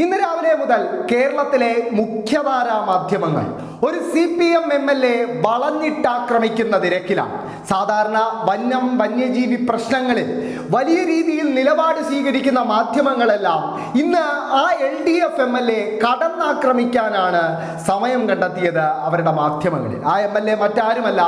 ഇന്ന് രാവിലെ മുതൽ കേരളത്തിലെ മുഖ്യധാര മാധ്യമങ്ങൾ ഒരു C P M M L A വളഞ്ഞിട്ടാക്രമിക്കുന്ന തിരക്കിലാണ്. സാധാരണ വന്യം വന്യജീവി പ്രശ്നങ്ങളിൽ വലിയ രീതിയിൽ നിലപാട് സ്വീകരിക്കുന്ന മാധ്യമങ്ങളെല്ലാം ഇന്ന് ആ L D F M L A കടന്നാക്രമിക്കാനാണ് സമയം കണ്ടെത്തിയത് അവരുടെ മാധ്യമങ്ങളിൽ. ആ എം എൽ എ മറ്റാരുമല്ല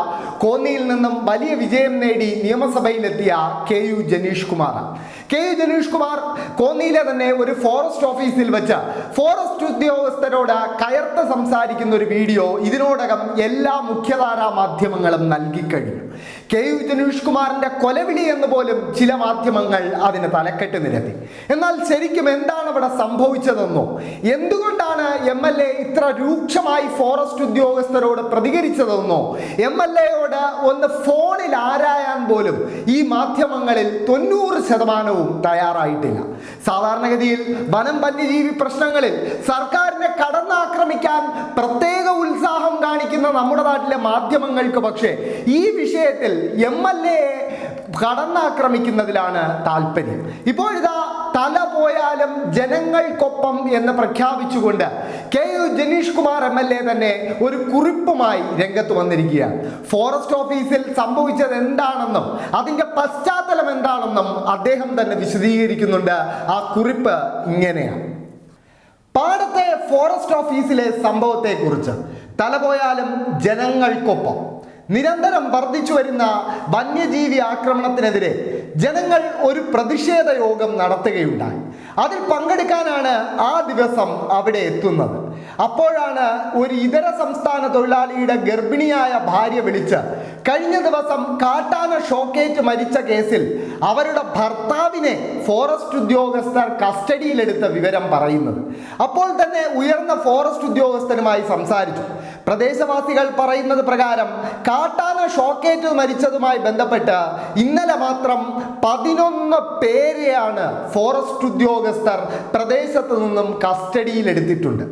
കോന്നിയിൽ നിന്നും വലിയ വിജയം നേടി നിയമസഭയിലെത്തിയ കെ യു ജനീഷ് കുമാറാണ്. കെ ജനീഷ് കുമാർ കോന്നിയിലെ തന്നെ ഒരു ഫോറസ്റ്റ് ഓഫീസിൽ വെച്ച് ഫോറസ്റ്റ് ഉദ്യോഗസ്ഥരോട് കയർത്ത് സംസാരിക്കുന്ന ഒരു വീഡിയോ ഇതിനോടകം എല്ലാ മുഖ്യധാരാ മാധ്യമങ്ങളും നൽകിക്കഴിഞ്ഞു കെ യു ജനീഷ് കുമാറിന്റെ കൊലവിളി എന്ന് പോലും ചില മാധ്യമങ്ങൾ അതിന് തലക്കെട്ട് നിരത്തി. എന്നാൽ ശരിക്കും എന്താണ് ഇവിടെ സംഭവിച്ചതെന്നോ? എന്തുകൊണ്ടാണ് എം എൽ എ ഇത്ര രൂക്ഷമായി ഫോറസ്റ്റ് ഉദ്യോഗസ്ഥരോട് പ്രതികരിച്ചതെന്നോ? എം എൽ എയോട് ഒന്ന് ഫോണിൽ ആരായാൻ പോലും ഈ മാധ്യമങ്ങളിൽ തൊണ്ണൂറ് ശതമാനവും തയ്യാറായിട്ടില്ല. സാധാരണഗതിയിൽ വനം വന്യജീവി പ്രശ്നങ്ങളിൽ സർക്കാരിനെ കടന്നാക്രമിക്കാൻ പ്രത്യേക ഉത്സാഹം കാണിക്കുന്ന നമ്മുടെ നാട്ടിലെ മാധ്യമങ്ങൾക്ക് പക്ഷേ ഈ വിഷയത്തിൽ എം എൽ എ കടന്നാക്രമിക്കുന്നതിലാണ് താല്പര്യം. ഇപ്പോഴിതാ തല പോയാലും ജനങ്ങൾക്കൊപ്പം എന്ന് പ്രഖ്യാപിച്ചുകൊണ്ട് K U Janeesh Kumar M L A തന്നെ ഒരു കുറിപ്പുമായി രംഗത്ത് വന്നിരിക്കുകയാണ്. ഫോറസ്റ്റ് ഓഫീസിൽ സംഭവിച്ചത് എന്താണെന്നും അതിന്റെ പശ്ചാത്തലം എന്താണെന്നും അദ്ദേഹം തന്നെ വിശദീകരിക്കുന്നുണ്ട്. ആ കുറിപ്പ് ഇങ്ങനെയാണ്. പാടത്തെ ഫോറസ്റ്റ് ഓഫീസിലെ സംഭവത്തെക്കുറിച്ച്. തലപോയാലും ജനങ്ങൾക്കൊപ്പം. നിരന്തരം വർദ്ധിച്ചു വരുന്ന വന്യജീവി ആക്രമണത്തിനെതിരെ ജനങ്ങൾ ഒരു പ്രതിഷേധ യോഗം നടത്തുകയുണ്ടായി. അതിൽ പങ്കെടുക്കാനാണ് ആ ദിവസം അവിടെ എത്തുന്നത്. അപ്പോഴാണ് ഒരു ഇതര സംസ്ഥാന തൊഴിലാളിയുടെ ഗർഭിണിയായ ഭാര്യ വിളിച്ച് കഴിഞ്ഞ ദിവസം കാട്ടാന ഷോക്കേറ്റ് മരിച്ച കേസിൽ അവരുടെ ഭർത്താവിനെ ഫോറസ്റ്റ് ഉദ്യോഗസ്ഥർ കസ്റ്റഡിയിലെടുത്ത വിവരം പറയുന്നത്. അപ്പോൾ തന്നെ ഉയർന്ന ഫോറസ്റ്റ് ഉദ്യോഗസ്ഥരുമായി സംസാരിച്ചു. പ്രദേശവാസികൾ പറയുന്നത് പ്രകാരം കാട്ടാന ഷോക്കേറ്റ് മരിച്ചതുമായി ബന്ധപ്പെട്ട് ഇന്നലെ മാത്രം പതിനൊന്ന് പേരെയാണ് ഫോറസ്റ്റ് ഉദ്യോഗസ്ഥർ പ്രദേശത്ത് നിന്നും കസ്റ്റഡിയിലെടുത്തിട്ടുണ്ട്.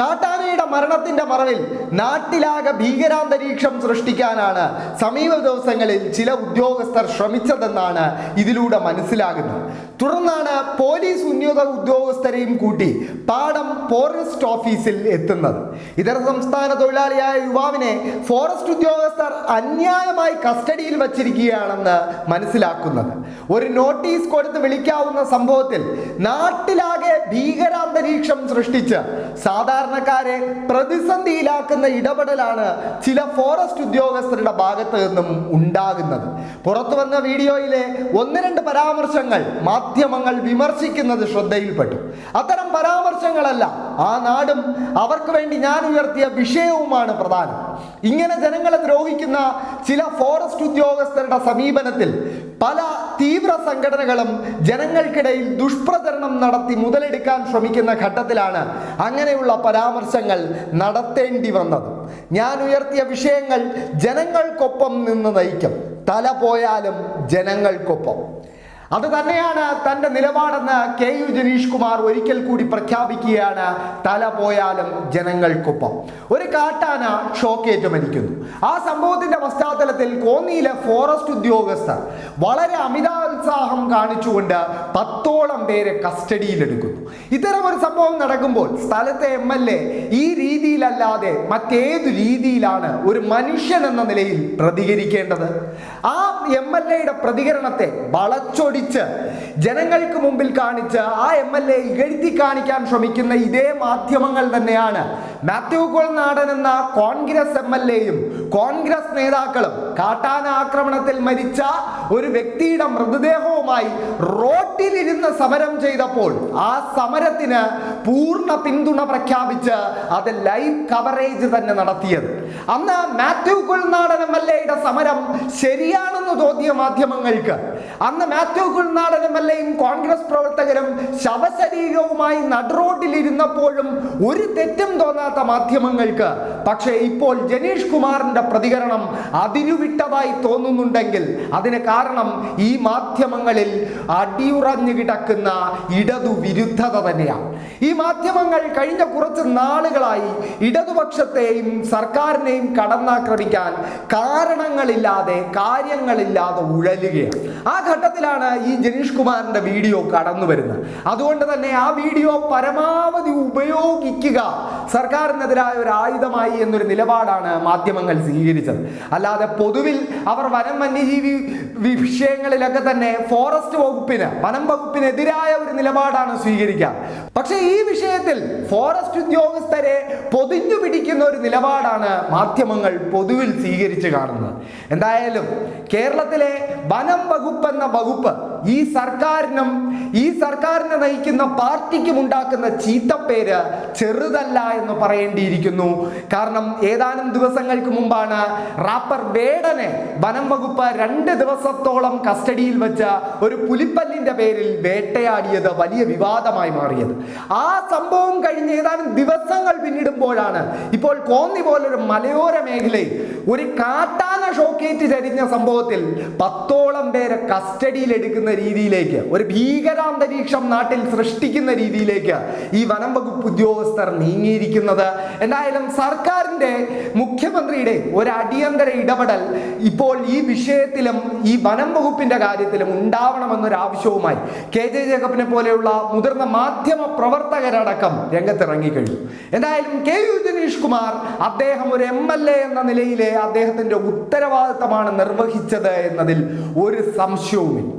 കാട്ടാനയുടെ മരണത്തിന്റെ മറവിൽ നാട്ടിലാകെ ഭീകരാന്തരീക്ഷം സൃഷ്ടിക്കാനാണ് സമീപ ദിവസങ്ങളിൽ ചില ഉദ്യോഗസ്ഥർ ശ്രമിച്ചതെന്നാണ് ഇതിലൂടെ മനസ്സിലാകുന്നത്. തുടർന്നാണ് പോലീസ് ഉന്നത ഉദ്യോഗസ്ഥരെയും കൂട്ടി പാടം ഫോറസ്റ്റ് ഓഫീസിൽ എത്തുന്നത്. ഇതര സംസ്ഥാന തൊഴിലാളിയായ യുവാവിനെ ഫോറസ്റ്റ് ഉദ്യോഗസ്ഥർ അന്യായമായി കസ്റ്റഡിയിൽ വച്ചിരിക്കുകയാണെന്ന് മനസ്സിലാക്കുന്നത്. ഒരു നോട്ടീസ് കൊടുത്ത് വിളിക്കാവുന്ന സംഭവത്തിൽ നാട്ടിലാകെ ഭീകരാന്തരീക്ഷം സൃഷ്ടിച്ച് സാധാരണക്കാരെ പ്രതിസന്ധിയിലാക്കുന്ന ഇടപെടലാണ് ചില ഫോറസ്റ്റ് ഉദ്യോഗസ്ഥരുടെ ഭാഗത്ത് നിന്നും ഉണ്ടാകുന്നത്. പുറത്തു വന്ന വീഡിയോയിലെ ഒന്ന് രണ്ട് പരാമർശങ്ങൾ മാധ്യമങ്ങൾ വിമർശിക്കുന്നത് ശ്രദ്ധയിൽപ്പെട്ടു. അത്തരം പരാമർശങ്ങളല്ല ആ നാടും അവർക്ക് വേണ്ടി ഞാൻ ഉയർത്തിയ വിഷയവുമാണ് പ്രധാനം. ഇങ്ങനെ ജനങ്ങളെ ദ്രോഹിക്കുന്ന ചില ഫോറസ്റ്റ് ഉദ്യോഗസ്ഥരുടെ സമീപനത്തിൽ പല തീവ്ര സംഘടനകളും ജനങ്ങൾക്കിടയിൽ ദുഷ്പ്രചരണം നടത്തി മുതലെടുക്കാൻ ശ്രമിക്കുന്ന ഘട്ടത്തിലാണ് അങ്ങനെയുള്ള പരാമർശങ്ങൾ നടത്തേണ്ടി വന്നത്. ഞാൻ ഉയർത്തിയ വിഷയങ്ങൾ ജനങ്ങൾക്കൊപ്പം നിന്ന് നയിക്കും. തല പോയാലും ജനങ്ങൾക്കൊപ്പം. അത് തന്നെയാണ് തന്റെ നിലപാടെന്ന് കെ യു ജനീഷ് കുമാർ ഒരിക്കൽ കൂടി പ്രഖ്യാപിക്കുകയാണ് തല പോയാലും ജനങ്ങൾക്കൊപ്പം. ഒരു കാട്ടാന ഷോക്കേറ്റ് മരിക്കുന്നു. ആ സംഭവത്തിന്റെ പശ്ചാത്തലത്തിൽ കോന്നിയിലെ ഫോറസ്റ്റ് ഉദ്യോഗസ്ഥർ വളരെ അമിതാത്സാഹം കാണിച്ചുകൊണ്ട് പത്തോളം പേരെ കസ്റ്റഡിയിലെടുക്കുന്നു. ഇത്തരം ഒരു സംഭവം നടക്കുമ്പോൾ സ്ഥലത്തെ എം എൽ എ ഈ രീതിയിലല്ലാതെ മറ്റേതു രീതിയിലാണ് ഒരു മനുഷ്യൻ എന്ന നിലയിൽ പ്രതികരിക്കേണ്ടത്. ആ എം എൽ എയുടെ പ്രതികരണത്തെ വളച്ചൊടിച്ച് ജനങ്ങൾക്ക് മുമ്പിൽ കാണിച്ച് ആ എം എൽ എ ഇകഴ്ത്തി കാണിക്കാൻ ശ്രമിക്കുന്ന ഇതേ മാധ്യമങ്ങൾ തന്നെയാണ്. മാത്യു കൊൾനാടൻ എന്ന കോൺഗ്രസ് എം എൽ എയും കോൺഗ്രസ് നേതാക്കളും കാട്ടാന ആക്രമണത്തിൽ മരിച്ച ഒരു വ്യക്തിയുടെ മൃതദേഹവുമായി റോട്ടിലിരുന്ന് സമരം ചെയ്തപ്പോൾ ആ സമരത്തിന് പൂർണ പിന്തുണ പ്രഖ്യാപിച്ച് അത് ലൈവ് കവറേജ് തന്നെ നടത്തിയത്. അന്ന് മാത്യു കുൾനാടൻ എം എൽ എയുടെ സമരം ശരിയാണെന്ന് തോന്നിയ മാധ്യമങ്ങൾക്ക്. അന്ന് മാത്യു കുൾനാടൻ എം എൽ എയും കോൺഗ്രസ് പ്രവർത്തകരും ശവശരീരവുമായി നടുറോട്ടിലിരുന്നപ്പോഴും ഒരു തെറ്റും തോന്നാത്ത മാധ്യമങ്ങൾക്ക്. പക്ഷേ ഇപ്പോൾ ജനീഷ് കുമാറിന്റെ പ്രതികരണം അതിരുവിട്ടതായി തോന്നുന്നുണ്ടെങ്കിൽ അതിന് കാരണം ഈ മാധ്യമങ്ങളിൽ അടിയുറഞ്ഞു കിടക്കുന്ന ഇടതു വിരുദ്ധത തന്നെയാണ്. ഈ മാധ്യമങ്ങൾ കഴിഞ്ഞ കുറച്ച് നാളുകളായി ഇടതുപക്ഷത്തെയും സർക്കാരിനെയും കടന്നാക്രമിക്കാൻ കാരണങ്ങളില്ലാതെ കാര്യങ്ങളില്ലാതെ ഉഴലുകയാണ്. ആ ഘട്ടത്തിലാണ് ഈ ജനീഷ് കുമാറിന്റെ വീഡിയോ കടന്നു വരുന്നത്. അതുകൊണ്ട് തന്നെ ആ വീഡിയോ പരമാവധി ഉപയോഗിക്കുക. സർക്കാരിനെതിരായ ഒരു ആയുധമായി എന്നൊരു നിലപാടാണ് മാധ്യമങ്ങൾ സ്വീകരിച്ചത്. അല്ലാതെ പൊതുവിൽ അവർ വനം വന്യജീവി വിഷയങ്ങളിലൊക്കെ തന്നെ ഫോറസ്റ്റ് വകുപ്പിന് വനം വകുപ്പിനെതിരായ ഒരു നിലപാടാണ് സ്വീകരിക്കുക. പക്ഷേ ഈ വിഷയത്തിൽ ഫോറസ്റ്റ് ഉദ്യോഗസ്ഥരെ പൊതിഞ്ഞു പിടിക്കുന്ന ഒരു നിലപാടാണ് മാധ്യമങ്ങൾ പൊതുവിൽ സ്വീകരിച്ചു കാണുന്നത്. എന്തായാലും കേരളത്തിലെ വനം വകുപ്പ് എന്ന വകുപ്പ് ഈ സർക്കാരിനും ഈ സർക്കാരിനെ നയിക്കുന്ന പാർട്ടിക്കും ഉണ്ടാക്കുന്ന ചീത്തപ്പേര് ചെറുതല്ല എന്ന് പറയേണ്ടിയിരിക്കുന്നു. കാരണം ഏതാനും ദിവസങ്ങൾക്ക് മുമ്പാണ് റാപ്പർ വേടനെ വനം വകുപ്പ് രണ്ട് ദിവസത്തോളം കസ്റ്റഡിയിൽ വെച്ച ഒരു പുലിപ്പല്ലിന്റെ പേരിൽ വേട്ടയാടിയത് വലിയ വിവാദമായി മാറിയത്. ആ സംഭവം കഴിഞ്ഞ് ഏതാനും ദിവസങ്ങൾ പിന്നിടുമ്പോഴാണ് ഇപ്പോൾ കോന്നി പോലൊരു മലയോര മേഖലയിൽ ഒരു കാട്ടാന ഷോക്കേറ്റ് ചരിഞ്ഞ സംഭവത്തിൽ പത്തോളം പേരെ കസ്റ്റഡിയിൽ എടുക്കുന്ന രീതിയിലേക്ക് ഒരു ഭീകരാന്തരീക്ഷം നാട്ടിൽ സൃഷ്ടിക്കുന്ന രീതിയിലേക്ക് ഈ വനം വകുപ്പ് ഉദ്യോഗസ്ഥർ നീങ്ങിയിരിക്കുന്നത്. എന്തായാലും സർക്കാരിന്റെ മുഖ്യമന്ത്രിയുടെ ഒരു അടിയന്തര ഇടപെടൽ ഇപ്പോൾ ഈ വിഷയത്തിലും ഈ വനം വകുപ്പിന്റെ കാര്യത്തിലും ഉണ്ടാവണമെന്നൊരാവശ്യവുമായി കെ ജെ ജേക്കബിനെ പോലെയുള്ള മുതിർന്ന മാധ്യമ പ്രവർത്തകരടക്കം രംഗത്തിറങ്ങിക്കഴിഞ്ഞു. എന്തായാലും കെ യു ജനീഷ് കുമാർ അദ്ദേഹം ഒരു എം എൽ എ എന്ന നിലയിലെ അദ്ദേഹത്തിന്റെ ഉത്തരവാദിത്തമാണ് നിർവഹിച്ചത് എന്നതിൽ ഒരു സംശയവുമില്ല.